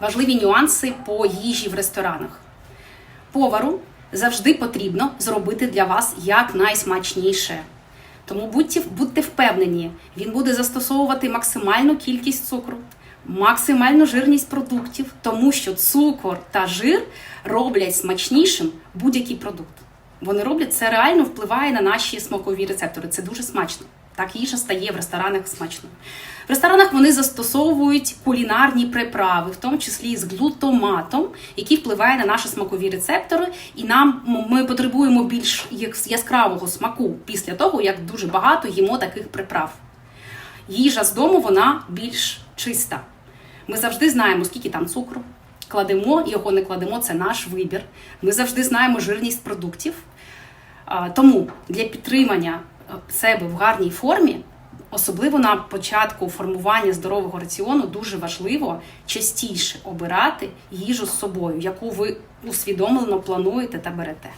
важливі нюанси по їжі в ресторанах. Повару завжди потрібно зробити для вас якнайсмачніше. Тому будьте, будьте впевнені, він буде застосовувати максимальну кількість цукру, максимальну жирність продуктів, тому що цукор та жир роблять смачнішим будь-який продукт. Вони роблять це реально впливає на наші смакові рецептори. Це дуже смачно. Так їжа стає в ресторанах смачною. В ресторанах вони застосовують кулінарні приправи, в тому числі з глутоматом, який впливає на наші смакові рецептори, і нам ми потребуємо більш яскравого смаку після того, як дуже багато їмо таких приправ. Їжа з дому вона більш чиста. Ми завжди знаємо, скільки там цукру. Кладемо його, не кладемо, це наш вибір. Ми завжди знаємо жирність продуктів. Тому для підтримання себе в гарній формі, особливо на початку формування здорового раціону, дуже важливо частіше обирати їжу з собою, яку ви усвідомлено плануєте та берете.